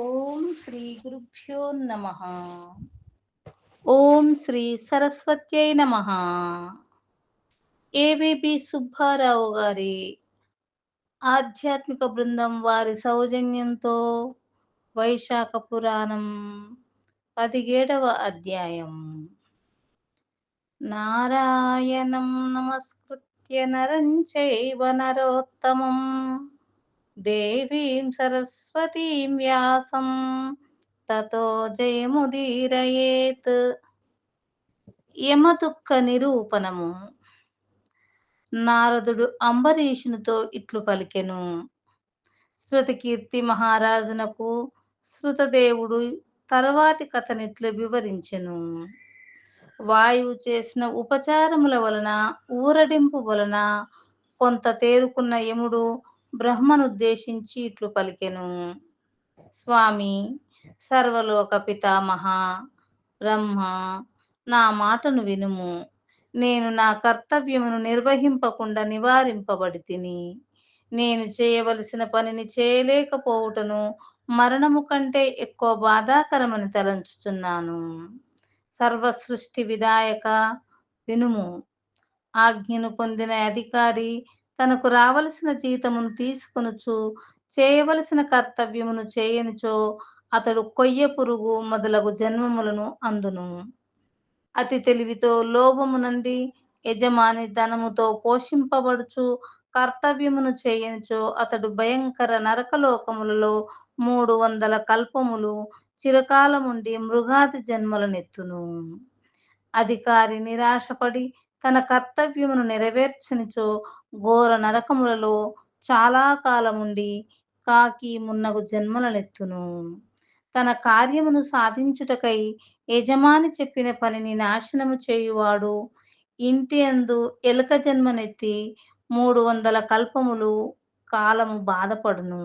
ఓం శ్రీ గురుభ్యో నమ. ఓం శ్రీ సరస్వత్యై నమ. ఏవిబి సుబ్బారావు గారి ఆధ్యాత్మిక బృందం వారి సౌజన్యంతో వైశాఖ పురాణం పదిహేడవ అధ్యాయం. నారాయణం నమస్కృత్య నరం చైవ నరోత్తమం. దేవీం సరస్వతీం వ్యాసం తతో జయముదీరయేత్. యమదుఃఖ నిరూపణము. నారదుడు అంబరీషునితో ఇట్లు పలికెను. శృతకీర్తి మహారాజునకు శృతదేవుడు తర్వాతి కథనిట్లు వివరించెను. వాయువు చేసిన ఉపచారముల వలన ఊరడింపు వలన కొంత తేరుకున్న యముడు బ్రహ్మనుద్దేశించి ఇట్లు పలికెను. స్వామి సర్వలోక పితామహ బ్రహ్మ నా మాటను వినుము. నేను నా కర్తవ్యమును నిర్వహింపకుండా నివారింపబడి తిని నేను చేయవలసిన పనిని చేయలేకపోవుటను మరణము కంటే ఎక్కువ బాధాకరమని తలంచుతున్నాను సర్వ సృష్టి విధాయక వినుము. ఆజ్ఞను పొందిన అధికారి తనకు రావలసిన జీతమును తీసుకొనుచు చేయవలసిన కర్తవ్యమును చేయనిచో అతడు కొయ్య పురుగు మొదలగు జన్మములను అందును. అతి తెలివితో లోభమునంది యజమాని ధనముతో పోషింపబడుచు కర్తవ్యమును చేయనిచో అతడు భయంకర నరకలోకములలో మూడు వందల కల్పములు చిరకాలముండి మృగాది జన్మలనెత్తును. అధికారి నిరాశపడి తన కర్తవ్యమును నెరవేర్చనిచో ఘోర నరకములలో చాలా కాలముండి కాకి మున్నగు జన్మలనెత్తును. తన కార్యమును సాధించుటకై యజమాని చెప్పిన పనిని నాశనము చేయువాడు ఇంటి అందు ఎలుక జన్మనెత్తి మూడు వందల కల్పములు కాలము బాధపడును.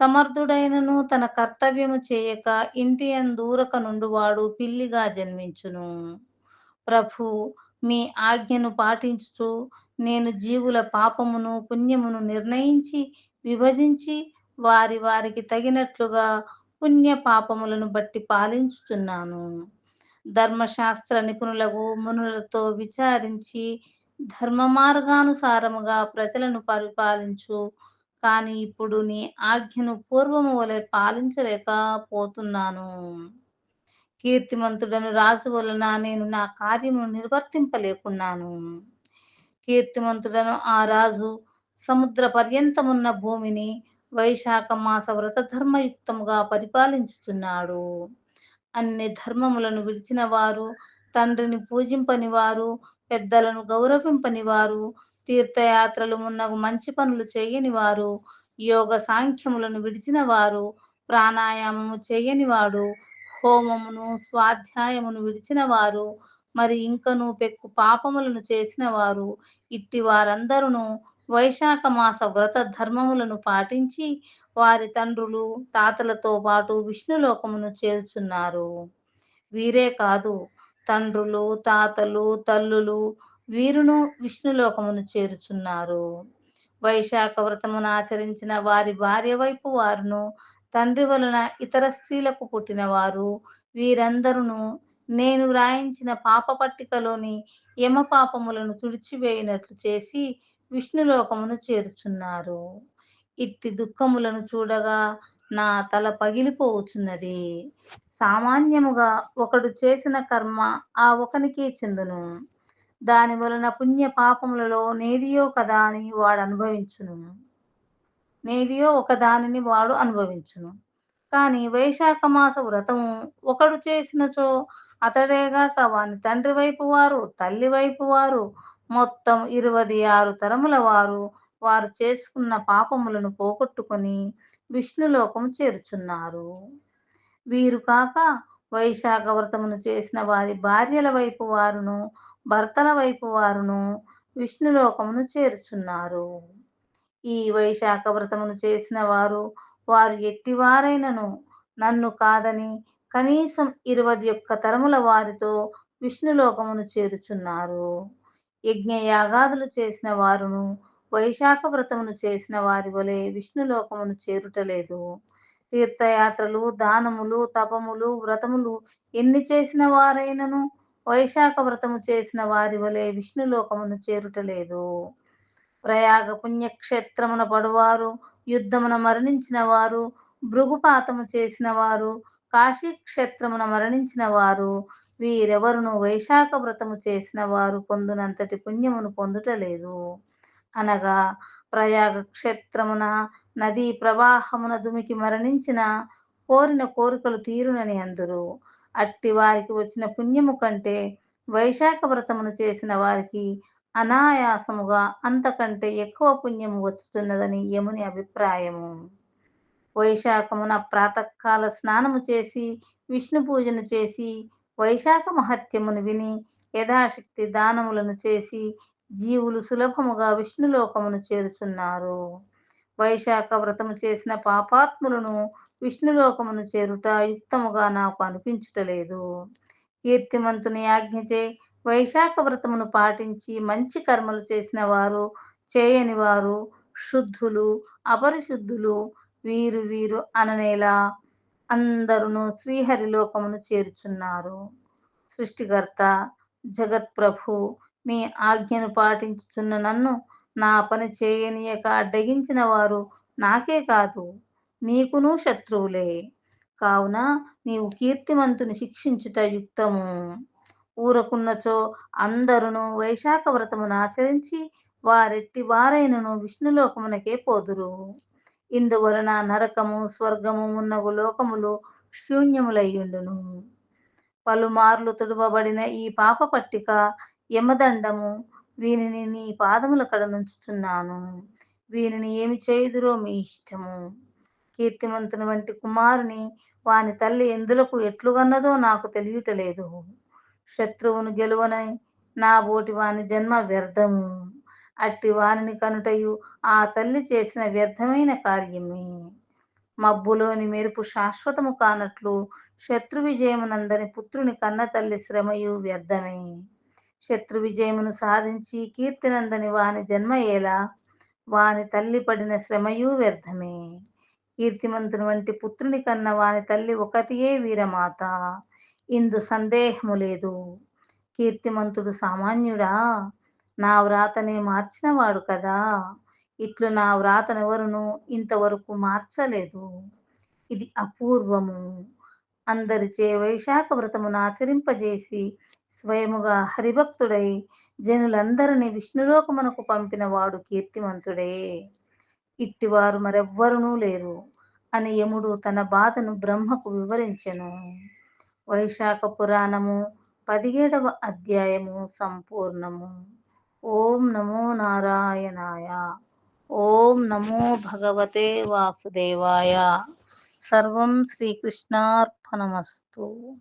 సమర్థుడైనను తన కర్తవ్యము చేయక ఇంటి అందూరక నుండువాడు పిల్లిగా జన్మించును. ప్రభు మీ ఆజ్ఞను పాటించుచు నేను జీవుల పాపమును పుణ్యమును నిర్ణయించి విభజించి వారి వారికి తగినట్లుగా పుణ్య పాపములను బట్టి పాలించుచున్నాను. ధర్మశాస్త్ర నిపుణులకు మునులతో విచారించి ధర్మ మార్గానుసారముగా ప్రజలను పరిపాలించు. కానీ ఇప్పుడు నీ ఆజ్ఞను పూర్వము వలె పాలించలేకపోతున్నాను కీర్తిమంతుడను రాజు వలన నేను నా కార్యమును నిర్వర్తింపలేకున్నాను. కీర్తిమంతుడను ఆ రాజు సముద్ర పర్యంతమున్న భూమిని వైశాఖ మాస వ్రత ధర్మయుక్తముగా పరిపాలించుతున్నాడు అన్ని ధర్మములను విడిచిన వారు తండ్రిని పూజింపని వారు పెద్దలను గౌరవింపని వారు తీర్థయాత్రలు మున్నగు మంచి పనులు చేయని వారు యోగ సాంఖ్యములను విడిచిన వారు ప్రాణాయామము చేయని వాడు హోమమును స్వాధ్యాయమును విడిచిన వారు మరి ఇంకను పెక్కు పాపములను చేసిన వారు ఇట్టి వారందరూ వైశాఖ మాస వ్రత ధర్మములను పాటించి వారి తండ్రులు తాతలతో పాటు విష్ణులోకమును చేర్చున్నారు. వీరే కాదు తండ్రులు తాతలు తల్లులు వీరును విష్ణులోకమును చేరుచున్నారు. వైశాఖ వ్రతమును ఆచరించిన వారి భార్య వైపు వారును తండ్రి వలన ఇతర స్త్రీలకు పుట్టిన వారు వీరందరూ నేను వ్రాయించిన పాప పట్టికలోని యమ పాపములను తుడిచివేయినట్లు చేసి విష్ణులోకమును చేరుచున్నారు. ఇట్టి దుఃఖములను చూడగా నా తల పగిలిపోవచ్చున్నది సామాన్యముగా ఒకడు చేసిన కర్మ ఆ ఒకనికే చెందును. దాని వలన పుణ్య పాపములలో నేదియో కదా అని వాడు అనుభవించును నేదియో ఒక దానిని వాడు అనుభవించును. కానీ వైశాఖ మాస వ్రతము ఒకడు చేసినచో అతడేగాక వాని తండ్రి వైపు వారు తల్లి వైపు వారు మొత్తం ఇరవై ఆరు తరముల వారు వారు చేసుకున్న పాపములను పోగొట్టుకొని విష్ణులోకము చేరుచున్నారు. వీరు కాక వైశాఖ వ్రతమును చేసిన వారి భార్యల వైపు వారును భర్తల వైపు వారును విష్ణులోకమును చేరుచున్నారు. ఈ వైశాఖ వ్రతమును చేసిన వారు వారు ఎట్టివారైనను నన్ను కాదని కనీసం ఇరవై ఒక్క తరముల వారితో విష్ణులోకమును చేరుచున్నారు. యజ్ఞయాగాదులు చేసిన వారును వైశాఖ వ్రతమును చేసిన వారి వలె విష్ణులోకమును చేరుటలేదు. తీర్థయాత్రలు దానములు తపములు వ్రతములు ఎన్ని చేసిన వారైనను? వైశాఖ వ్రతము చేసిన వారి వలె విష్ణులోకమును చేరుటలేదు. ప్రయాగ పుణ్యక్షేత్రమున పడువారు యుద్ధమున మరణించిన వారు భృగుపాతము చేసిన వారు కాశీ క్షేత్రమున మరణించిన వారు వీరెవరును వైశాఖ వ్రతము చేసిన వారు పొందునంతటి పుణ్యమును పొందుటలేదు. అనగా ప్రయాగ క్షేత్రమున నదీ ప్రవాహమున దుమికి మరణించిన కోరిన కోరికలు తీరునని అందరు. అట్టి వారికి వచ్చిన పుణ్యము కంటే వైశాఖ వ్రతమును చేసిన వారికి అనాయాసముగా అంతకంటే ఎక్కువ పుణ్యము వచ్చుతున్నదని యముని అభిప్రాయము. వైశాఖమున ప్రాతకాల స్నానము చేసి విష్ణు పూజను చేసి వైశాఖ మహత్యమును విని యథాశక్తి దానములను చేసి జీవులు సులభముగా విష్ణులోకమును చేరుచున్నారు. వైశాఖ వ్రతము చేసిన పాపాత్ములను విష్ణులోకమును చేరుట యుక్తముగా నాకు అనిపించుటలేదు కీర్తిమంతుని ఆజ్ఞచే వైశాఖ వ్రతమును పాటించి మంచి కర్మలు చేసిన వారు చేయని వారు శుద్ధులు అపరిశుద్ధులు వీరు వీరు అననేలా అందరును శ్రీహరిలోకమును చేర్చున్నారు. సృష్టికర్త జగత్ప్రభు మీ ఆజ్ఞను పాటించుచున్న నన్ను నా పని చేయనీయక అడ్డగించిన వారు నాకే కాదు మీకును శత్రువులే. కావున నీవు కీర్తిమంతుని శిక్షించుట యుక్తము. ఊరకున్నచో అందరును వైశాఖ వ్రతమును ఆచరించి వారెట్టి వారైనను విష్ణులోకమునకే పోదురు. ఇందువలన నరకము స్వర్గము ఉన్నగు లోకములు శూన్యములయ్యుండును. పలుమార్లు తుడవబడిన ఈ పాప పట్టిక యమదండము వీనిని నీ పాదముల కడ నుంచుతున్నాను వీనిని ఏమి చేయుదురో మీ ఇష్టము. కీర్తిమంతుని వంటి కుమారుని వాని తల్లి ఎందులకు ఎట్లుగన్నదో నాకు తెలియటలేదు. శత్రువును గెలువనై నా బోటి వాని జన్మ వ్యర్థము. అట్టి వానిని కనుటయు ఆ తల్లి చేసిన వ్యర్థమైన కార్యమే. మబ్బులోని మెరుపు శాశ్వతము కానట్లు శత్రు విజయమునందని పుత్రుని కన్న తల్లి శ్రమయు వ్యర్థమే. శత్రు విజయమును సాధించి కీర్తినందని వాని జన్మ ఎలా? వాని తల్లి పడిన శ్రమయు వ్యర్థమే. కీర్తిమంతుని వంటి పుత్రుని కన్న వాని తల్లి ఒకటియే వీరమాత. ఇందు సందేహము లేదు. కీర్తిమంతుడు సామాన్యుడా? నా వ్రాతనే మార్చినవాడు కదా? ఇట్లు నా వ్రాతనెవరును ఇంతవరకు మార్చలేదు. ఇది అపూర్వము. అందరిచే వైశాఖ వ్రతమును ఆచరింపజేసి స్వయముగా హరిభక్తుడై జనులందరినీ విష్ణులోకమునకు పంపిన వాడు కీర్తిమంతుడే. ఇట్టివారు మరెవ్వరునూ లేరు. అని యముడు తన బాధను బ్రహ్మకు వివరించెను. వైశాఖ పురాణము పదిహేడవ అధ్యాయము సంపూర్ణము. ఓం నమో నారాయణాయ. ఓం నమో భగవతే వాసుదేవాయ. సర్వం శ్రీకృష్ణార్పణమస్తు.